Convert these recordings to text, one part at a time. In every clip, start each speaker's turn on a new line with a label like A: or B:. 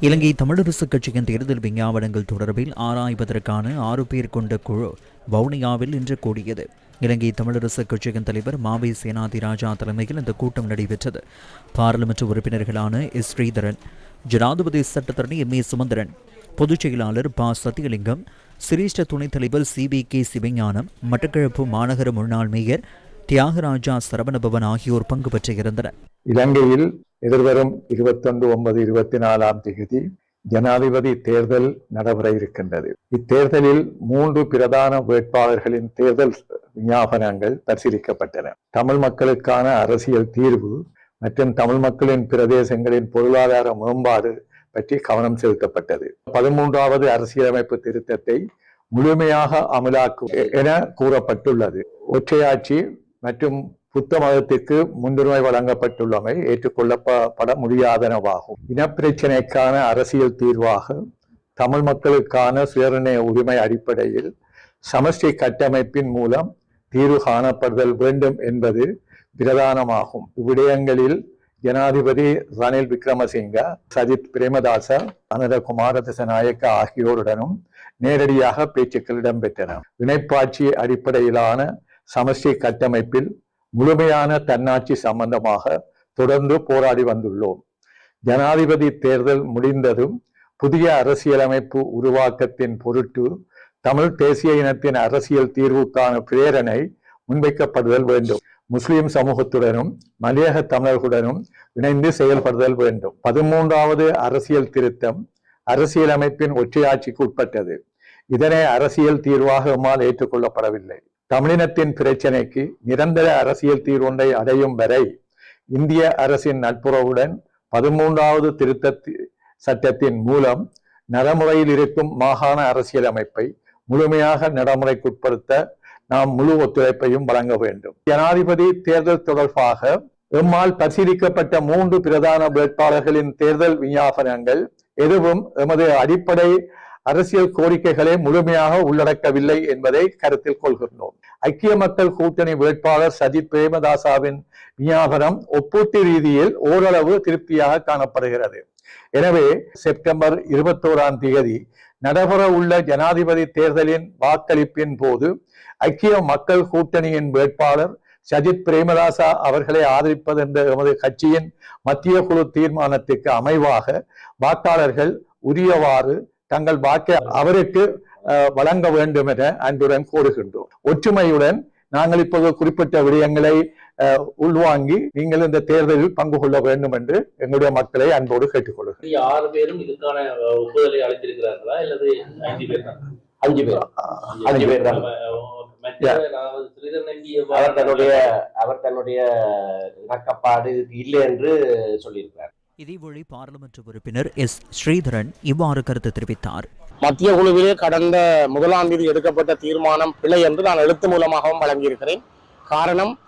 A: இலங்கை தமிழரசுக் கட்சியின் தேர்தல் விஞ்ஞாபனங்கள் தொடர்பில் ஆராய்வதற்கான ஆறு பேர் கொண்ட குழு வவுனியாவில் இன்று கூடியது. இலங்கை தமிழரசுக் கட்சியின் தலைவர் மாவை சேனாதி ராஜா தலைமையில் இந்த கூட்டம் நடைபெற்றது. பாராளுமன்ற உறுப்பினர்களான எஸ் ஸ்ரீதரன் ஜனாதிபதி சட்டத்தரணி எம் ஏ சுமந்திரன் பொதுச் செயலாளர் ப. சத்தியலிங்கம் சிரேஷ்ட துணைத் தலைவர் C. V. K. Sivagnanam Batticaloa மாநகர முன்னாள் மேயர் தியாகராஜா சரவணபவன் ஆகியோர் பங்கு பெற்றிருந்தனர்
B: இலங்கையில் எதிர்வரும் இருபத்தொன்று ஒன்பது இருபத்தி நாலாம் தேதி ஜனாதிபதி தேர்தல் நடைபெற இருக்கின்றது. இத்தேர்தலில் மூன்று பிரதான வேட்பாளர்களின் தேர்தல் விஞ்ஞாபனங்கள் பரிசீலிக்கப்பட்டன தமிழ் மக்களுக்கான அரசியல் தீர்வு மற்றும் தமிழ் மக்களின் பிரதேசங்களின் பொருளாதார மேம்பாடு பற்றி கவனம் செலுத்தப்பட்டது. பதிமூன்றாவது அரசியலமைப்பு திருத்தத்தை முழுமையாக அமலாக்கும் என கூறப்பட்டுள்ளது. ஒற்றையாட்சி மற்றும் புத்த மதத்திற்கு முன்னுரிமை வழங்கப்பட்டுள்ளமை ஏற்றுக்கொள்ளப்பட முடியாதனவாகும். இனப்பிரச்சினைக்கான அரசியல் தீர்வாக தமிழ் மக்களுக்கான சுயநிர்ணய உரிமை அடிப்படையில் சமஷ்டி கட்டமைப்பின் மூலம் தீர்வு காணப்படுதல் வேண்டும் என்பது பிரதானமாகும். இவ்விடயங்களில் ஜனாதிபதி ரணில் விக்ரமசிங்க சஜித் பிரேமதாச அனத குமார திசநாயக்க ஆகியோருடனும் நேரடியாக பேச்சுக்கள் இடம்பெற்றன. இணைப்பாட்சி அடிப்படையிலான சமஷ்டி கட்டமைப்பில் முழுமையான தன்னாட்சி சம்பந்தமாக தொடர்ந்து போராடி வந்துள்ளோம். ஜனாதிபதி தேர்தல் முடிந்ததும் புதிய அரசியலமைப்பு உருவாக்கத்தின் பொருட்டு தமிழ் தேசிய இனத்தின் அரசியல் தீர்வுக்கான பிரேரணை முன்வைக்கப்படுதல் வேண்டும். முஸ்லிம் சமூகத்துடனும் மலையக தமிழர்களுடனும் இணைந்து செயல்படுதல் வேண்டும். பதிமூன்றாவது அரசியல் திருத்தம் அரசியலமைப்பின் ஒற்றையாட்சிக்கு உட்பட்டது. இதனை அரசியல் தீர்வாக எம்மால் ஏற்றுக்கொள்ளப்படவில்லை. தமிழினத்தின் பிரச்சனைக்கு நிரந்தர அரசியல் தீர்வொன்றை அடையும் வரை இந்திய அரசின் நட்புறவுடன் பதிமூன்றாவது திருத்த சட்டத்தின் மூலம் நடைமுறையில் இருக்கும் மாகாண அரசியலமைப்பை முழுமையாக நடைமுறைக்குட்படுத்த நாம் முழு ஒத்துழைப்பையும் வழங்க வேண்டும். ஜனாதிபதி தேர்தல் தொடர்பாக எம்மால் பரிசீலிக்கப்பட்ட மூன்று பிரதான வேட்பாளர்களின் தேர்தல் விஞ்ஞாபனங்கள் எதுவும் எமது அடிப்படை அரசியல் கோரிக்கைகளை முழுமையாக உள்ளடக்கவில்லை என்பதை கருத்தில் கொள்கின்றோம். ஐக்கிய மக்கள் கூட்டணி வேட்பாளர் சஜித் பிரேமதாசாவின் விஞ்ஞாபனம் ஒப்பீட்டு ரீதியில் ஓரளவு திருப்தியாக காணப்படுகிறது. எனவே செப்டம்பர் இருபத்தோராம் தேதி நடைபெற உள்ள ஜனாதிபதி தேர்தலின் வாக்களிப்பின் போது ஐக்கிய மக்கள் கூட்டணியின் வேட்பாளர் சஜித் பிரேமதாசா அவர்களை ஆதரிப்பது என்ற எமது கட்சியின் மத்திய குழு தீர்மானத்துக்கு அமைவாக வாக்காளர்கள் உரியவாறு தங்கள் வாக்கை அவருக்கு வழங்க வேண்டும் என அன்புடன் கோருகின்றோம் ஒற்றுமையுடன் நாங்கள் இப்போது குறிப்பிட்ட விடயங்களை உள்வாங்கி நீங்கள் இந்த தேர்தலில் பங்கு கொள்ள வேண்டும் என்று எங்களுடைய மக்களை அன்போடு கேட்டுக்கொள்கிறேன்
C: ஆறு பேரும் இதுக்கான ஒப்புதலை அளித்திருக்கிறார்களா? அல்லது ஐந்து பேர்? தான்
D: அஞ்சு பேர். அஞ்சு பேர். தான் அவர் தன்னுடைய அவர் தன்னுடைய இணக்கப்பாடு இல்லை என்று சொல்லியிருக்கிறார்.
A: இதேவேளை பாராளுமன்ற உறுப்பினர் எஸ். ஸ்ரீதரன் இவ்வாறு கருத்து தெரிவித்தார்.
E: மத்திய குழுவிலே கடந்த முதலாம் தேதி எடுக்கப்பட்ட தீர்மானம் பிழை என்று நான் எழுத்து மூலமாகவும் வழங்கியிருக்கிறேன். காரணம்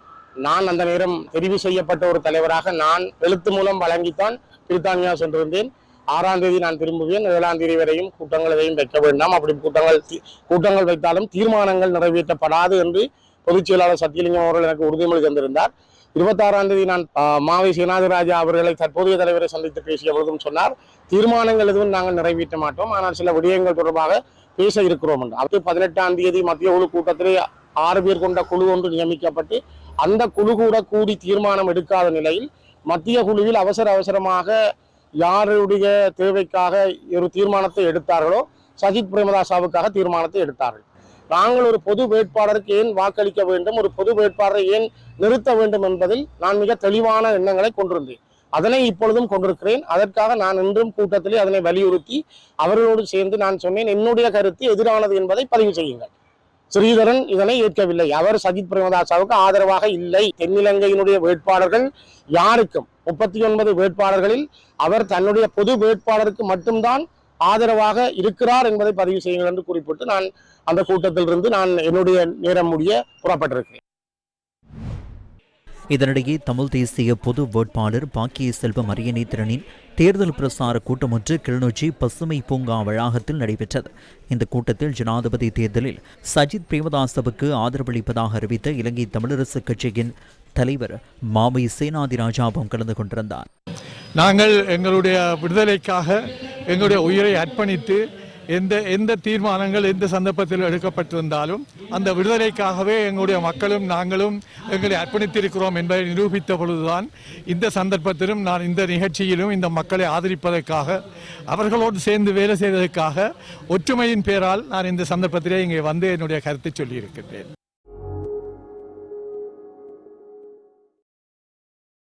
E: நான் அந்த நேரம் தெரிவு செய்யப்பட்ட ஒரு தலைவராக நான் எழுத்து மூலம் வழங்கித்தான் பிரித்தானியா சென்றிருந்தேன். ஆறாம் தேதி நான் திரும்புவேன். ஏழாம் தேதி வரையும் கூட்டங்கள் எதையும் வைக்க வேண்டாம். அப்படி கூட்டங்கள் கூட்டங்கள் வைத்தாலும் தீர்மானங்கள் நிறைவேற்றப்படாது என்று பொதுச் செயலாளர் சத்தியலிங்கம் அவர்கள் எனக்கு உறுதிமொழி தந்திருந்தார். இருபத்தாறாம் தேதி நான் மாவை சீனாதிராஜா அவர்களை தற்போதைய தலைவரை சந்தித்து பேசிய பொழுதும் சொன்னார் தீர்மானங்கள் எதுவும் நாங்கள் நிறைவேற்ற மாட்டோம். ஆனால் சில விடயங்கள் தொடர்பாக பேச இருக்கிறோம் என்று. அடுத்து பதினெட்டாம் தேதி மத்திய குழு கூட்டத்திலே ஆறு பேர் கொண்ட குழு ஒன்று நியமிக்கப்பட்டு அந்த குழு கூட கூடி தீர்மானம் எடுக்காத நிலையில் மத்திய குழுவில் அவசர அவசரமாக யாருடைய தேவைக்காக ஒரு தீர்மானத்தை எடுத்தார்களோ சஜித் பிரேமதாசாவுக்காக தீர்மானத்தை எடுத்தார்கள். நாங்கள் ஒரு பொது வேட்பாளருக்கு ஏன் வாக்களிக்க வேண்டும்? ஒரு பொது வேட்பாளரை ஏன் நிறுத்த வேண்டும் என்பதில் நான் மிக தெளிவான எண்ணங்களை கொண்டிருந்தேன். அதனை இப்பொழுதும் கொண்டிருக்கிறேன். அதற்காக நான் இன்றும் கூட்டத்திலே அதனை வலியுறுத்தி அவர்களோடு சேர்ந்து நான் சொன்னேன் என்னுடைய கருத்து எதிரானது என்பதை பதிவு செய்யுங்கள். ஸ்ரீதரன் இதனை ஏற்கவில்லை. அவர் சஜித் பிரேமதாசாவுக்கு ஆதரவாக இல்லை. தென்னிலங்கையினுடைய வேட்பாளர்கள் யாருக்கும் முப்பத்தி ஒன்பது வேட்பாளர்களில் அவர் தன்னுடைய பொது வேட்பாளருக்கு மட்டும்தான் ஆதரவாக இருக்கிறார் என்பதை பதிவு செய்யுங்கள் என்று குறிப்பிட்டு நான் அந்த கூட்டத்திலிருந்து நான் என்னுடைய நேரம் முடிய புறப்பட்டிருக்கிறேன்.
A: இதனிடையே தமிழ் தேசிய பொது வேட்பாளர் பாக்கிய செல்வம் அரியநேத்திரனின் தேர்தல் பிரசார கூட்டம் ஒன்று கிளிநொச்சி பசுமை பூங்கா வளாகத்தில் நடைபெற்றது. இந்த கூட்டத்தில் ஜனாதிபதி தேர்தலில் சஜித் பிரேமதாசவுக்கு ஆதரவளிப்பதாக அறிவித்த இலங்கை தமிழரசுக் கட்சியின் தலைவர் மாவை சேனாதிராஜாவும் கலந்து கொண்டிருந்தார்.
F: நாங்கள் எங்களுடைய விடுதலைக்காக எங்களுடைய உயிரை அர்ப்பணித்து எந்த எந்த தீர்மானங்கள் எந்த சந்தர்ப்பத்தில் எடுக்கப்பட்டிருந்தாலும் அந்த விடுதலைக்காகவே எங்களுடைய மக்களும் நாங்களும் எங்களை அர்ப்பணித்திருக்கிறோம் என்பதை நிரூபித்த பொழுதுதான் இந்த சந்தர்ப்பத்திலும் நான் இந்த நிகழ்ச்சியிலும் இந்த மக்களை ஆதரிப்பதற்காக அவர்களோடு சேர்ந்து வேலை செய்வதற்காக ஒற்றுமையின் பேரால் நான் இந்த சந்தர்ப்பத்திலே இங்கே வந்து என்னுடைய கருத்தை சொல்லியிருக்கின்றேன்.